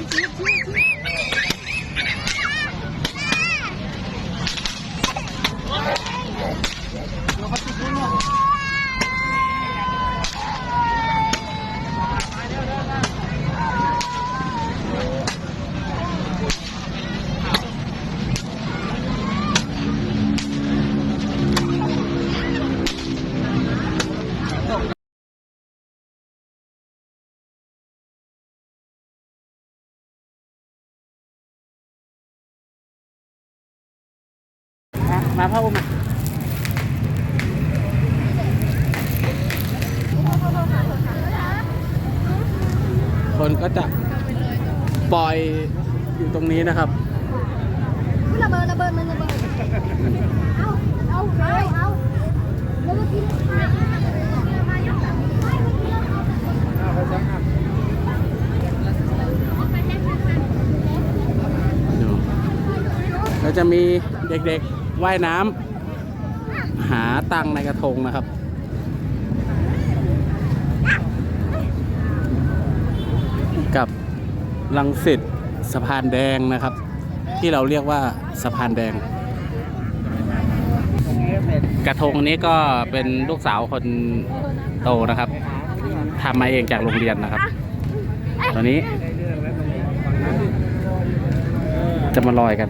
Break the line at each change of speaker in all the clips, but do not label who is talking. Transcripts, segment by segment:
aqui, aqui, aqui. มาพ่ออุ้มคนก็จะปล่อยอยู่ตรงนี้นะครับ
ระเบิดระเบิดมันระเบิดเอาเอาเอาเอาแล้วเมื่อกี้กแบบนี้
ดูเราจะมี เด็กๆว่ายน้ำหาตังในกระทงนะครับกับลังสิตสะพานแดงนะครับ ที่เราเรียกว่าสะพานแดง กระทงนี้ก็เป็นลูกสาวคนโตนะครับทำมาเองจากโรงเรียนนะครับ ตอนนี้ จะมาลอยกัน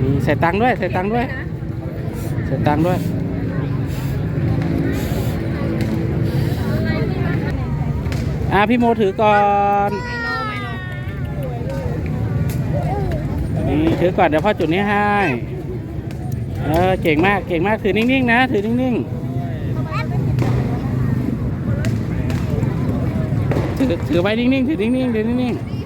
มีใส่ตังค์ด้วยใส่ตังค์ด้วยใส่ตังค์ด้วย อะพี่โมถือก่อนนี่ถือก่อนเดี๋ยวพ่อจุดนี้ให้ เออเก่งมากเก่งมากถือนิ่งๆนะ ถือนิ่งๆถือถือไว้นิ่งๆถือนิ่งๆถือนิ่งๆ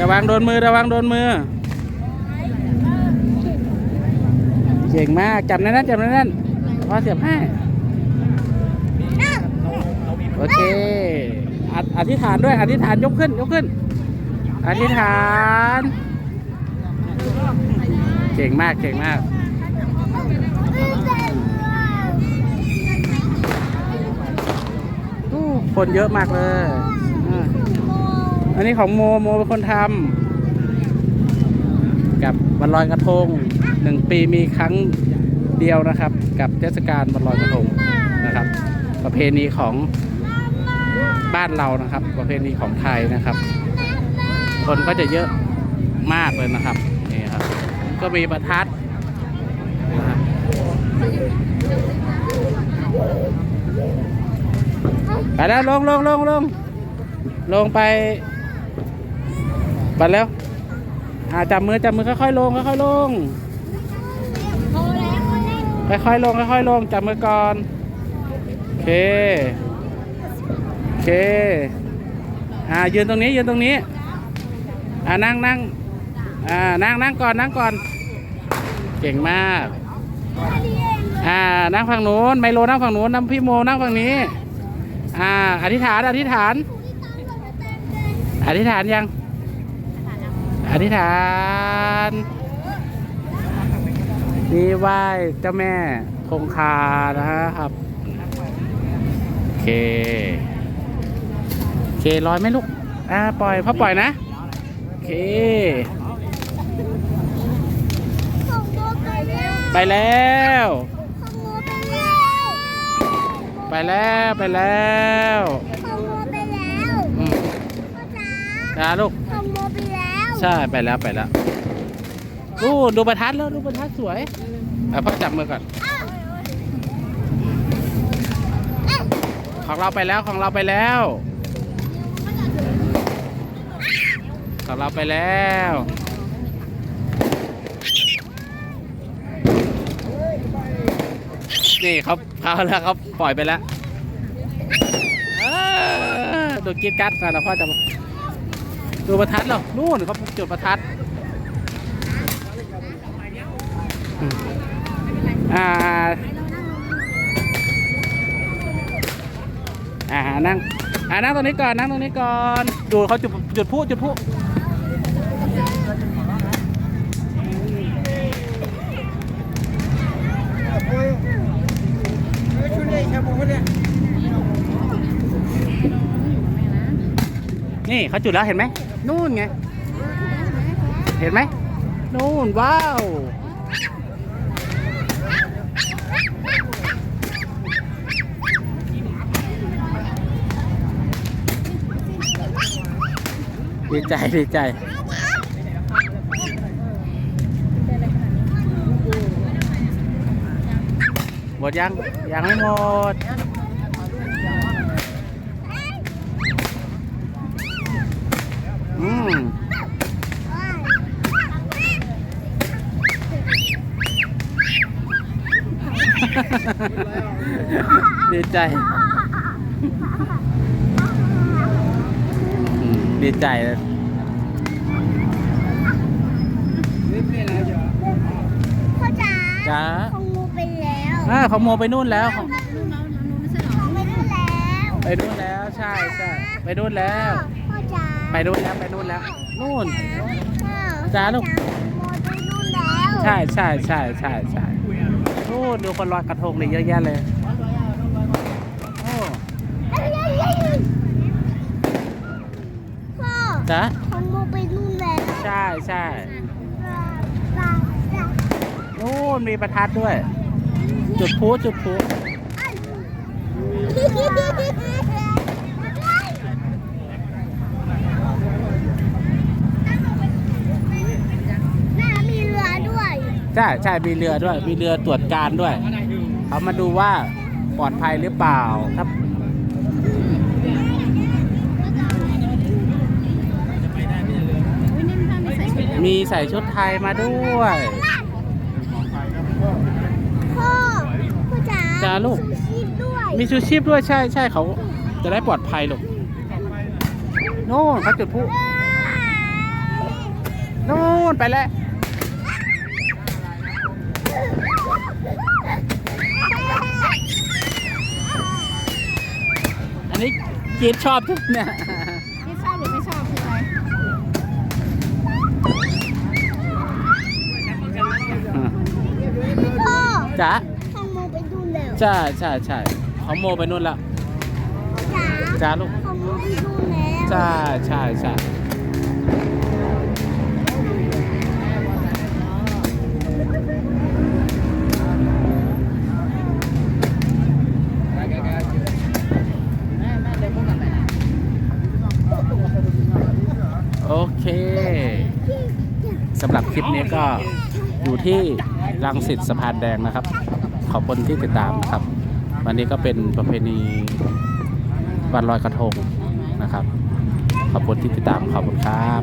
ระวังโดนมือระวังโดนมือ เก่งมากจับแน่นๆจับแน่นๆพอเสียบให้โอเคอธิษฐานด้วยอธิษฐานยกขึ้นยกขึ้น อธิษฐาน เก่งมากเก่งมากคนเยอะมากเลย อันนี้ของโมโมเป็นคนทำกับวันลอยกระทงหนึ่งปีมีครั้งเดียวนะครับ กับเทศกาลวันลอยกระทงนะครับ ประเพณีของบ้านเรานะครับ ประเพณีของไทยนะครับ คนก็จะเยอะมากเลยนะครับนี่ครับ ก็มีประทัดนะครับไปแล้วลงลงลงลงลงไป ไปแล้วอ่าจับมือจับมือค่อยๆลงค่อยๆลงค่อยๆลงค่อยๆลงจับมือก่อนโอเคโอเคอ่ายืนตรงนี้ยืนตรงนี้อ่านั่งนั่งอ่านั่งนั่งก่อนนั่งก่อน เก่งมากอ่านั่งฝั่งนู้นไมโลนั่งฝั่งนู้นน้ำพี่โมนั่งฝั่งนี้อ่าอธิษฐานอธิษฐานอธิษฐานยัง อธิษฐานนี่ไหว้เจ้าแม่คงคานะครับ โอเค โอเคลอยไหมลูก อ่า ปล่อยพ่อปล่อยนะ โอเค
ของโมไปแล้ว
ไปแล้ว
ของโมไปแล้ว
ไปแล้วไปแล้ว
ของโมไปแล้ว
อืม
พ่อจ๋า
จ้าลูก ใช่ไปแล้วไปแล้วดูดูประทัดแล้วดูประทัดสวยเอาพ่อจับมือก่อนของเราไปแล้วของเราไปแล้วของเราไปแล้วนี่เขาเขาแล้วเขาปล่อยไปแล้วดูกรีดกัดก่อนแล้วพ่อจับะดูประทัดเหรอนู่นเขาจุดประทัดอ่าอ่านั่งอ่านั่งตรงนี้ก่อนนั่งตรงนี้ก่อนดูเขาจุดจุดพลุจุดพลุนี่เขาจุดแล้วเห็นไหม นู่นไง เห็นไหมนู่นว้าวดีใจดีใจหมดยัง ยังไม่หมด อืม ดีใจอืมดีใจเลย
พ่อจ๋า
จ้า
ของงูไปแล้ว
อ่าเขาโมไปนู่นแล้วเขา
ของไม่ได้แล้ว
ไปนู่นแล้วใช่ใช่ไปนู่นแล้ว
พ่อจ๋า
ไปนู่นแล้วไปนู่นแล้วนู่น
จ้า
จ้าลูก
โมไปนู่นแล้ว
ใช่ใช่ใช่ใช่ใช่นู่นดูคนลอยกระทงนี่เยอะแยะเลยโอ้
เอ้ยเอ้ยเอ้ยเอ้ย พ่อ
จ้า
ของโมไปนู่นแล้ว
ใช่ใช่
จ้าจ้า
นู่นมีประทัดด้วย จุดพลุจุดพลุ
แม่มีเรือด้วย
ใช่ใช่มีเรือด้วย มีเรือตรวจการด้วย เขามาดูว่าปลอดภัยหรือเปล่าครั มีใส่ชุดไทยมาด้วย
พ่อพ่อจ๋า
จ้าลูก
มีชูชีพด้วย
มีชูชีพด้วยใช่ใช่เขาจะได้ปลอดภัยลูกโน่นเขาจุดพลุโน่นไปแล้ว อันนี้กีดชอบทุกเนี่ย
ที่ชอบหรือไม่ชอบคืออะไร พ่อ
จ้า
ทองโมไปดูแล้ว
ใช่ใช่ใช่เขาโมไปนู่นแล้ว
จ๋า
จ้าลูก
ทองโมไปดูแล้ว
ใช่ใช่ใช่โอเคสำหรับคลิปนี้ก็อยู่ที่ รังสิตสะพานแดงนะครับ ขอบคุณที่ติดตามนะครับ วันนี้ก็เป็นประเพณีวันลอยกระทงนะครับ ขอบคุณที่ติดตามขอบคุณครับ